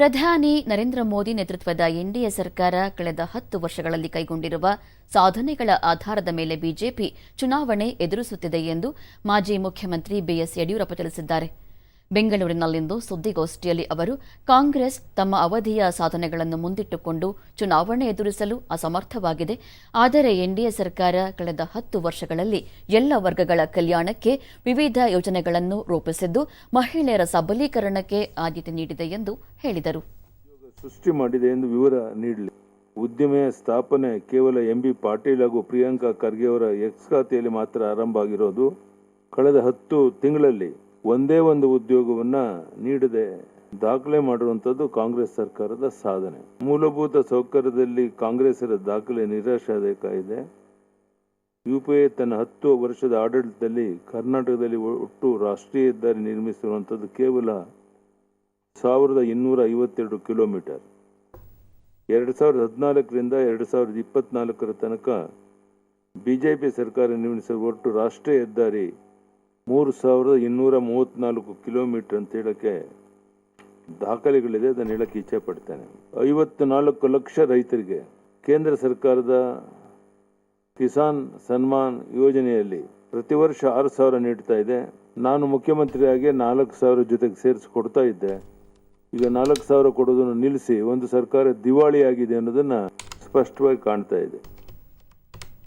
ಪ್ರಧಾನಿ ನರೇಂದ್ರ ಮೋದಿ ನೇತೃತ್ವದ ಎನ್ಡಿಎ ಸರ್ಕಾರ ಕಳೆದ ಹತ್ತು ವರ್ಷಗಳಲ್ಲಿ ಕೈಗೊಂಡಿರುವ ಸಾಧನೆಗಳ ಆಧಾರದ ಮೇಲೆ ಬಿಜೆಪಿ ಚುನಾವಣೆ ಎದುರಿಸುತ್ತಿದೆ ಎಂದು ಮಾಜಿ ಮುಖ್ಯಮಂತ್ರಿ ಬಿಎಸ್ ಯಡಿಯೂರಪ್ಪ ತಿಳಿಸಿದ್ದಾರೆ. ಬೆಂಗಳೂರಿನಲ್ಲಿಂದು ಸುದ್ದಿಗೋಷ್ಠಿಯಲ್ಲಿ ಅವರು, ಕಾಂಗ್ರೆಸ್ ತಮ್ಮ ಅವಧಿಯ ಸಾಧನೆಗಳನ್ನು ಮುಂದಿಟ್ಟುಕೊಂಡು ಚುನಾವಣೆ ಎದುರಿಸಲು ಅಸಮರ್ಥವಾಗಿದೆ. ಆದರೆ ಎನ್ಡಿಎ ಸರ್ಕಾರ ಕಳೆದ ಹತ್ತು ವರ್ಷಗಳಲ್ಲಿ ಎಲ್ಲ ವರ್ಗಗಳ ಕಲ್ಯಾಣಕ್ಕೆ ವಿವಿಧ ಯೋಜನೆಗಳನ್ನು ರೂಪಿಸಿದ್ದು, ಮಹಿಳೆಯರ ಸಬಲೀಕರಣಕ್ಕೆ ಆದ್ಯತೆ ನೀಡಿದೆ ಎಂದು ಹೇಳಿದರು. ಸೃಷ್ಟಿ ಮಾಡಿದೆ ಎಂದು ವಿವರ ನೀಡಲಿ. ಉದ್ಯಮೆಯ ಸ್ಥಾಪನೆ ಕೇವಲ ಎಂ ಬಿ ಪಾಟೀಲ್ ಹಾಗೂ ಪ್ರಿಯಾಂಕಾ ಖರ್ಗೆ ಅವರ ಎಕ್ಸ್ ಖಾತೆಯಲ್ಲಿ ಮಾತ್ರ ಆರಂಭ ಆಗಿರೋದು ಕಳೆದ ಹತ್ತು ತಿಂಗಳಲ್ಲಿ ಒಂದೇ ಒಂದು ಉದ್ಯೋಗವನ್ನ ನೀಡದೆ ದಾಖಲೆ ಮಾಡಿರುವಂಥದ್ದು ಕಾಂಗ್ರೆಸ್ ಸರ್ಕಾರದ ಸಾಧನೆ. ಮೂಲಭೂತ ಸೌಕರ್ಯದಲ್ಲಿ ಕಾಂಗ್ರೆಸ್ಸರ ದಾಖಲೆ ನಿರಾಶಾದಾಯಕ ಇದೆ ಎ ತನ್ನ ಹತ್ತು ವರ್ಷದ ಆಡಳಿತದಲ್ಲಿ ಕರ್ನಾಟಕದಲ್ಲಿ ಒಟ್ಟು ರಾಷ್ಟ್ರೀಯ ಹೆದ್ದಾರಿ ನಿರ್ಮಿಸಿರುವಂಥದ್ದು ಕೇವಲ ಸಾವಿರದ ಇನ್ನೂರ ಐವತ್ತೆರಡು ಕಿಲೋಮೀಟರ್. ಎರಡು ಸಾವಿರದ ಹದಿನಾಲ್ಕರಿಂದ ಎರಡು ಸಾವಿರದ ಇಪ್ಪತ್ನಾಲ್ಕರ ತನಕ ಬಿಜೆಪಿ ಸರ್ಕಾರ ನಿರ್ಮಿಸಿರುವ ಒಟ್ಟು ರಾಷ್ಟ್ರೀಯ ಹೆದ್ದಾರಿ ಮೂರು ಸಾವಿರದ ಇನ್ನೂರ ಮೂವತ್ತ್ನಾಲ್ಕು ಕಿಲೋಮೀಟರ್ ಅಂತ ಹೇಳೋಕ್ಕೆ ದಾಖಲೆಗಳಿದೆ, ಅದನ್ನು ಹೇಳಕ್ಕೆ ಇಚ್ಛೆ ಪಡ್ತೇನೆ. ಐವತ್ತು ನಾಲ್ಕು ಲಕ್ಷ ರೈತರಿಗೆ ಕೇಂದ್ರ ಸರ್ಕಾರದ ಕಿಸಾನ್ ಸನ್ಮಾನ್ ಯೋಜನೆಯಲ್ಲಿ ಪ್ರತಿ ವರ್ಷ ಆರು ಸಾವಿರ ನೀಡ್ತಾ ಇದೆ. ನಾನು ಮುಖ್ಯಮಂತ್ರಿಯಾಗಿ ನಾಲ್ಕು ಸಾವಿರ ಜೊತೆಗೆ ಸೇರಿಸಿ ಕೊಡ್ತಾ ಇದ್ದೆ. ಈಗ ನಾಲ್ಕು ಸಾವಿರ ಕೊಡೋದನ್ನು ನಿಲ್ಲಿಸಿ ಒಂದು ಸರ್ಕಾರ ದಿವಾಳಿಯಾಗಿದೆ ಅನ್ನೋದನ್ನು ಅನ್ನೋದನ್ನ ಸ್ಪಷ್ಟವಾಗಿ ಕಾಣ್ತಾ ಇದೆ.